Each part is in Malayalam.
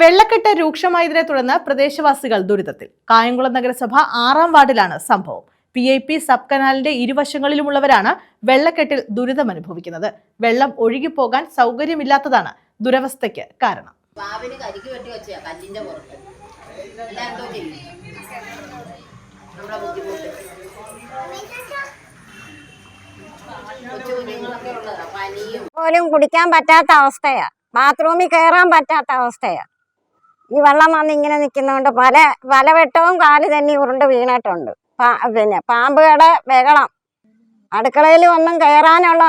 വെള്ളക്കെട്ട് രൂക്ഷമായതിനെ തുടർന്ന് പ്രദേശവാസികൾ ദുരിതത്തിൽ. കായംകുളം നഗരസഭ ആറാം വാർഡിലാണ് സംഭവം. പി ഐ പി സബ് കനാലിന്റെ ഇരുവശങ്ങളിലുമുള്ളവരാണ് വെള്ളക്കെട്ടിൽ ദുരിതമനുഭവിക്കുന്നത്. വെള്ളം ഒഴുകിപ്പോകാൻ സൗകര്യമില്ലാത്തതാണ് ദുരവസ്ഥയ്ക്ക് കാരണം. പാവിന് കരിക്ക് വെട്ടി വെച്ചാ കല്ലിന്റെ പുറത്ത്. എന്തോ ചെയ്യും. ബുദ്ധിമുട്ട്. പോലും കുടിക്കാൻ പറ്റാത്ത അവസ്ഥയാ. ബാത്റൂമിൽ കയറാൻ പറ്റാത്ത അവസ്ഥയാ. ഈ വെള്ളം വന്ന് ഇങ്ങനെ നിൽക്കുന്നതുകൊണ്ട് പല പല വെട്ടവും കാൽ തന്നെ ഉരുണ്ട് വീണിട്ടുണ്ട്. പിന്നെ പാമ്പുകളുടെ ബഹളം. അടുക്കളയിൽ ഒന്നും കയറാനുള്ള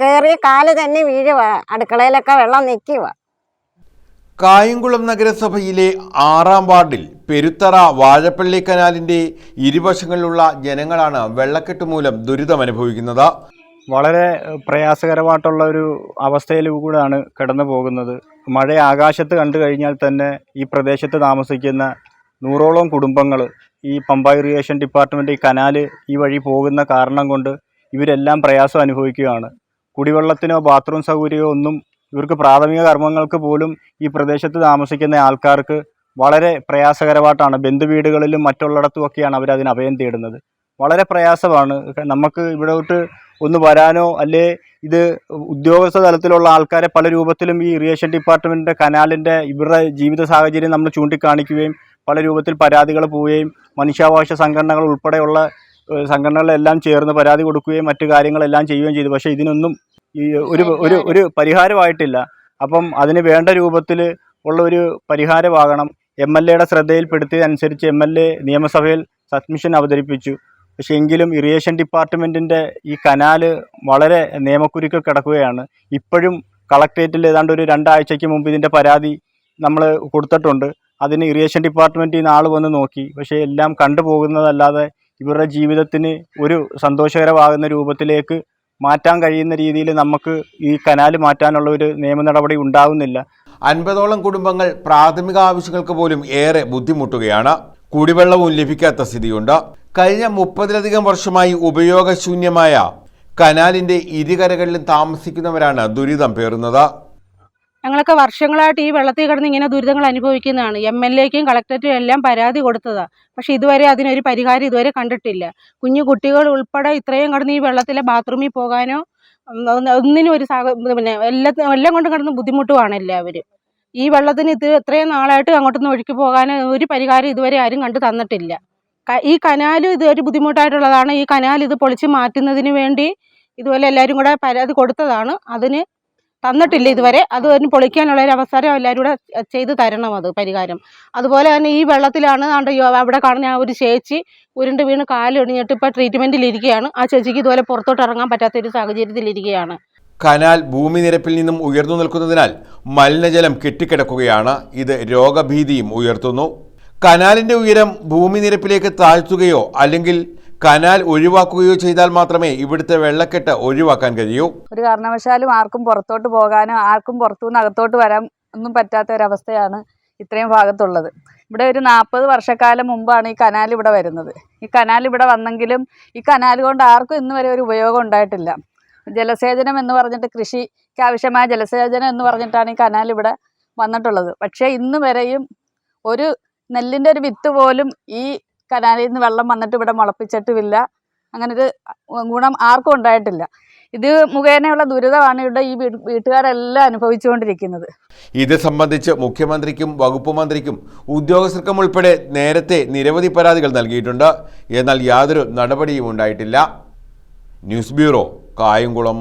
കയറി കാൽ തന്നെ വീഴുക അടുക്കളയിലൊക്കെ വെള്ളം നിൽക്കുക കായംകുളം നഗരസഭയിലെ ആറാം വാർഡിൽ പെരുത്തറ വാഴപ്പള്ളി കനാലിന്റെ ഇരുവശങ്ങളിലുള്ള ജനങ്ങളാണ് വെള്ളക്കെട്ട് മൂലം ദുരിതമനുഭവിക്കുന്നത്. വളരെ പ്രയാസകരമായിട്ടുള്ള ഒരു അവസ്ഥയിൽ കൂടെയാണ് കടന്നു പോകുന്നത്. മഴ ആകാശത്ത് കണ്ടു കഴിഞ്ഞാൽ തന്നെ ഈ പ്രദേശത്ത് താമസിക്കുന്ന നൂറോളം കുടുംബങ്ങൾ ഈ പമ്പ ഇറിഗേഷൻ ഡിപ്പാർട്ട്മെന്റ് ഈ കനാല് ഈ വഴി പോകുന്ന കാരണം കൊണ്ട് ഇവരെല്ലാം പ്രയാസം അനുഭവിക്കുകയാണ്. കുടിവെള്ളത്തിനോ ബാത്റൂം സൗകര്യമോ ഒന്നും ഇവർക്ക് പ്രാഥമിക കർമ്മങ്ങൾക്ക് പോലും ഈ പ്രദേശത്ത് താമസിക്കുന്ന ആൾക്കാർക്ക് വളരെ പ്രയാസകരമായിട്ടാണ്. ബന്ധുവീടുകളിലും മറ്റുള്ളിടത്തുമൊക്കെയാണ് അവരതിന് അഭയം തേടുന്നത്. വളരെ പ്രയാസമാണ്. നമുക്ക് ഇവിടോട്ട് ഒന്ന് വരാനോ അല്ലേ? ഇത് ഉദ്യോഗസ്ഥ തലത്തിലുള്ള ആൾക്കാരെ പല രൂപത്തിലും ഈ ഇറിഗേഷൻ ഡിപ്പാർട്ട്മെന്റിന്റെ കനാലിന്റെ ഇവരുടെ ജീവിത സാഹചര്യം നമ്മൾ ചൂണ്ടിക്കാണിക്കുകയും പല രൂപത്തിൽ പരാതികൾ പോവുകയും മനുഷ്യാവകാശ സംഘടനകൾ ഉൾപ്പെടെയുള്ള സംഘടനകളെല്ലാം ചേർന്ന് പരാതി കൊടുക്കുകയും മറ്റു കാര്യങ്ങളെല്ലാം ചെയ്യുകയും ചെയ്തു. പക്ഷേ ഇതിനൊന്നും ഈ ഒരു ഒരു ഒരു പരിഹാരമായിട്ടില്ല. അപ്പം അതിന് വേണ്ട രൂപത്തിൽ ഉള്ള ഒരു പരിഹാരമാകണം. എം എൽ എയുടെ ശ്രദ്ധയിൽപ്പെടുത്തിയതനുസരിച്ച് എം എൽ എ നിയമസഭയിൽ സബ്മിഷൻ അവതരിപ്പിച്ചു. പക്ഷേ എങ്കിലും ഇറിഗേഷൻ ഡിപ്പാർട്ട്മെന്റിന്റെ ഈ കനാല് വളരെ നിയമക്കുരുക്കൾ കിടക്കുകയാണ്. ഇപ്പോഴും കളക്ട്രേറ്റിൽ ഏതാണ്ട് ഒരു രണ്ടാഴ്ചയ്ക്ക് മുമ്പ് ഇതിന്റെ പരാതി നമ്മൾ കൊടുത്തിട്ടുണ്ട്. അതിന് ഇറിഗേഷൻ ഡിപ്പാർട്ട്മെന്റിൽ നിന്ന് ആൾ വന്ന് നോക്കി. പക്ഷേ എല്ലാം കണ്ടുപോകുന്നതല്ലാതെ ഇവരുടെ ജീവിതത്തിന് ഒരു സന്തോഷകരമാകുന്ന രൂപത്തിലേക്ക് മാറ്റാൻ കഴിയുന്ന രീതിയിൽ നമുക്ക് ഈ കനാല് മാറ്റാനുള്ള ഒരു നിയമ നടപടി ഉണ്ടാകുന്നില്ല അൻപതോളം കുടുംബങ്ങൾ പ്രാഥമിക ആവശ്യങ്ങൾക്ക് പോലും ഏറെ ബുദ്ധിമുട്ടുകയാണ്. കുടിവെള്ളവും ലഭിക്കാത്ത സ്ഥിതിയുണ്ട്. കഴിഞ്ഞ മുപ്പതിലധികം വർഷമായി ഉപയോഗശൂന്യമായ കനാലിന്റെ ഇരുകരകളിലും താമസിക്കുന്നവരാണ് ദുരിതം പേറുന്നത്. ഞങ്ങളൊക്കെ വർഷങ്ങളായിട്ട് ഈ വെള്ളത്തിൽ കിടന്ന് ഇങ്ങനെ ദുരിതങ്ങൾ അനുഭവിക്കുന്നതാണ്. എം എൽ എക്കും കളക്ടറേറ്റും എല്ലാം പരാതി കൊടുത്തതാണ് പക്ഷെ ഇതുവരെ അതിനൊരു പരിഹാരം ഇതുവരെ കണ്ടിട്ടില്ല. കുഞ്ഞു കുട്ടികൾ ഉൾപ്പെടെ ഇത്രയും കിടന്ന് ഈ വെള്ളത്തിലെ ബാത്റൂമിൽ പോകാനോ ഒന്നിനും ഒരു സാഹ പിന്നെ എല്ലാ എല്ലാം കൊണ്ടും കിടന്ന് ബുദ്ധിമുട്ടുമാണ് എല്ലാവരും. ഈ വെള്ളത്തിന് ഇത് ഇത്രയും നാളായിട്ട് അങ്ങോട്ടൊന്നും ഒഴുക്കി പോകാനോ ഒരു പരിഹാരം ഇതുവരെ ആരും കണ്ടു തന്നിട്ടില്ല. ഈ കനാൽ ഇത് ഒരു ബുദ്ധിമുട്ടായിട്ടുള്ളതാണ്. ഈ കനാൽ ഇത് പൊളിച്ച് മാറ്റുന്നതിന് വേണ്ടി ഇതുപോലെ എല്ലാവരും കൂടെ പരാതി കൊടുത്തതാണ്. അതിന് തന്നിട്ടില്ല ഇതുവരെ. അത് അതിന് പൊളിക്കാനുള്ള ഒരു അവസരം എല്ലാവരും കൂടെ ചെയ്ത് തരണം അത് പരിഹാരം. അതുപോലെ തന്നെ ഈ വെള്ളത്തിലാണ് ആണ്ട് അവിടെ കാണുന്ന ആ ഒരു ചേച്ചി ഉരുണ്ട് വീണ് കാലൊടിഞ്ഞിട്ട് ഇപ്പോൾ ട്രീറ്റ്മെന്റിൽ ഇരിക്കുകയാണ്. ആ ചേച്ചിക്ക് ഇതുപോലെ പുറത്തോട്ട് ഇറങ്ങാൻ പറ്റാത്ത ഒരു സാഹചര്യത്തിലിരിക്കുകയാണ് കനാൽ ഭൂമി നിരപ്പിൽ നിന്നും ഉയർന്നു നിൽക്കുന്നതിനാൽ മലിനജലം കെട്ടിക്കിടക്കുകയാണ്. ഇത് രോഗഭീതിയും ഉയർത്തുന്നു. കനാലിന്റെ ഉയരം ഭൂമി നിരപ്പിലേക്ക് താഴ്ത്തുകയോ അല്ലെങ്കിൽ കനാൽ ഒഴിവാക്കുകയോ ചെയ്താൽ മാത്രമേ ഇവിടുത്തെ വെള്ളക്കെട്ട് ഒഴിവാക്കാൻ കഴിയൂ. ഒരു കാരണവശാലും ആർക്കും പുറത്തോട്ട് പോകാനോ ആർക്കും പുറത്തുനിന്ന് അകത്തോട്ട് വരാൻ ഒന്നും പറ്റാത്ത ഒരവസ്ഥയാണ് ഇത്രയും ഭാഗത്തുള്ളത്. ഇവിടെ ഒരു നാൽപ്പത് വർഷക്കാലം മുമ്പാണ് ഈ കനാൽ ഇവിടെ വരുന്നത്. ഈ കനാൽ ഇവിടെ വന്നെങ്കിലും ഈ കനാൽ കൊണ്ട് ആർക്കും ഇന്ന് വരെ ഒരു ഉപയോഗം ഉണ്ടായിട്ടില്ല. ജലസേചനം എന്ന് പറഞ്ഞിട്ട് കൃഷിക്ക് ആവശ്യമായ ജലസേചനം എന്ന് പറഞ്ഞിട്ടാണ് ഈ കനാൽ ഇവിടെ വന്നിട്ടുള്ളത്. പക്ഷേ ഇന്ന് വരെയും ഒരു നെല്ലിന്റെ ഒരു വിത്ത് പോലും ഈ കനാലിൽ നിന്ന് വെള്ളം വന്നിട്ട് ഇവിടെ മുളപ്പിച്ചിട്ടുമില്ല. അങ്ങനൊരു ഗുണം ആർക്കും ഉണ്ടായിട്ടില്ല. ഇത് മുഖേനയുള്ള ദുരിതമാണ് ഇവിടെ ഈ വീട്ടുകാരെല്ലാം അനുഭവിച്ചുകൊണ്ടിരിക്കുന്നത്. ഇത് സംബന്ധിച്ച് മുഖ്യമന്ത്രിക്കും വകുപ്പ് മന്ത്രിക്കും ഉദ്യോഗസ്ഥർക്കും ഉൾപ്പെടെ നേരത്തെ നിരവധി പരാതികൾ നൽകിയിട്ടുണ്ട്. എന്നാൽ യാതൊരു നടപടിയും ഉണ്ടായിട്ടില്ല. News bureau Kayamkulam.